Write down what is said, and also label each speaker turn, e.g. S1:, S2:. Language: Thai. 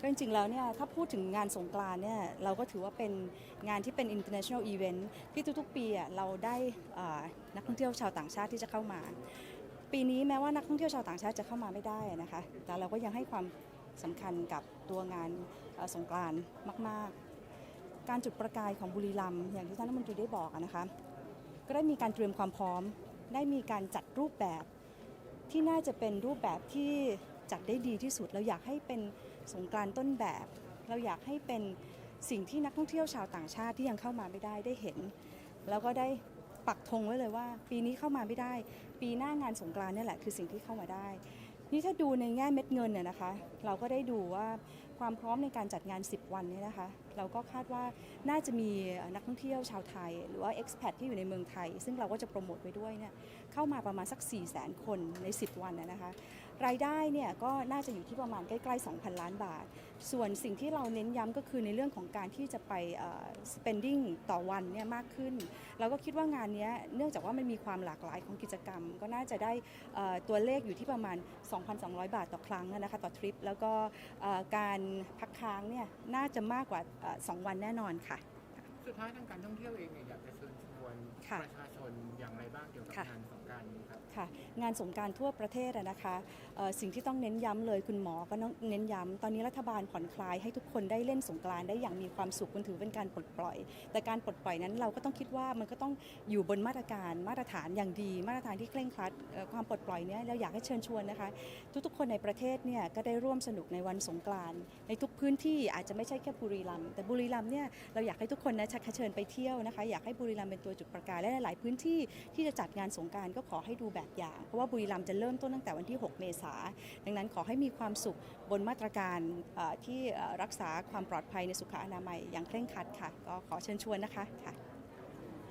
S1: ก็จริงๆแล้วเนี่ยถ้าพูดถึงงานสงกรานเนี่ยเราก็ถือว่าเป็นงานที่เป็น international event ที่ทุกๆ ปีเราได้นักท่องเที่ยวชาวต่างชาติที่จะเข้ามา ปีนี้แม้ว่านักท่องเที่ยวชาวต่างชาติจะเข้ามาไม่ได้นะคะแต่เราก็ยังให้ความสำคัญกับตัวงานสงกรานมาก ๆ การจุดประกายของบุรีรัมย์อย่างที่ท่านรัฐมนตรีได้บอกนะคะก็ได้มีการเตรียมความพร้อม ได้มีการจัดรูปแบบ ที่น่าจะเป็นรูปแบบที่จัดได้ดีที่สุด เราอยากให้เป็นสงกรานต้นแบบ เราอยากให้เป็นสิ่งที่นักท่องเที่ยวชาวต่างชาติที่ยังเข้ามาไม่ได้ได้เห็น แล้วก็ได้ปักธงไว้เลยว่า ปีนี้เข้ามาไม่ได้ ปีหน้างานสงกรานต์เนี่ยแหละคือสิ่งที่เข้ามาได้ นี่ถ้าดูในแง่เม็ดเงินเนี่ยนะคะ เราก็ได้ดูว่าความพร้อมในการจัดงาน 10 วันเนี่ยนะคะ เราก็คาดว่าน่าจะมีนักท่องเที่ยวชาวไทย หรือว่าเอ็กซ์แพดที่อยู่ในเมืองไทย ซึ่งเราก็จะโปรโมทไปด้วยเนี่ยเข้ามาประมาณสัก 4 0 0 0 0 0 คนใน 10 วันนะนะคะ รายได้เนี่ยก็น่าจะอยู่ที่ประมาณใกล้ๆ 2,000 ล้านบาท ส่วนสิ่งที่เราเน้นย้ำก็คือในเรื่องของการที่จะไปเอ่อ spending ต่อวันเนี่ยมากขึ้น เราก็คิดว่างานเนี้ยเนื่องจากว่ามันมีความหลากหลายของกิจกรรม ก็น่าจะได้เอ่อตัวเลขอยู่ที่ประมาณ 2,200 บาทต่อครั้งนะคะต่อทริป แล้วก็เอ่อการพักค้างเนี่ยน่าจะมากกว่าเอ่อ2วันแน่นอนค่ะ
S2: สุดท้ายทางการท่องเที่ยวเองเนี่ยอยากจะเชิญชวน
S1: ค่ะ
S2: ประชาชนอย่างไรบ้างเกี่ยวกับ
S1: ค่ะ
S2: งานสงกรารนี้ ค่ะ
S1: งานสงการทั่วประเทศนะคะสิ่งที่ต้องเน้นย้ำเลยคุณหมอก็ต้องเน้นย้ำตอนนี้รัฐบาลผ่อนคลายให้ทุกคนได้เล่นสงกานต์ได้อย่างมีความสุขมันถือเป็นการปลดปล่อย แต่การปลดปล่อยนั้นเราก็ต้องคิดว่ามันก็ต้องอยู่บนมาตรการมาตรฐานอย่างดี มาตรฐานที่เคร่งครัดความปลดปล่อยเนี้ยเราอยากให้เชิญชวนนะคะ ทุกๆ คนในประเทศเนี่ยก็ได้ร่วมสนุกในวันสงกานต์ในทุกพื้นที่อาจจะไม่ใช่แค่บุรีรัมย์แต่บุรีรัมย์เนี่ยเราอยากให้ทุกคนนะชักเชิญไปเที่ยวนะคะ อยากให้บุรีรัมย์เป็นตัวจุดประกายและหลาย ๆ พื้นที่ที่จะจัดงานสงการก็ขอให้ดูแบบอย่าง เพราะว่าบุรีรัมย์จะเริ่มต้นตั้งแต่วันที่ 6 เมษาดังนั้นขอให้มีความสุขบนมาตรการที่รักษาความปลอดภัยในสุขอนามัยอย่างเคร่งครัดค่ะ ก็ขอเชิญชวนนะคะค่ะ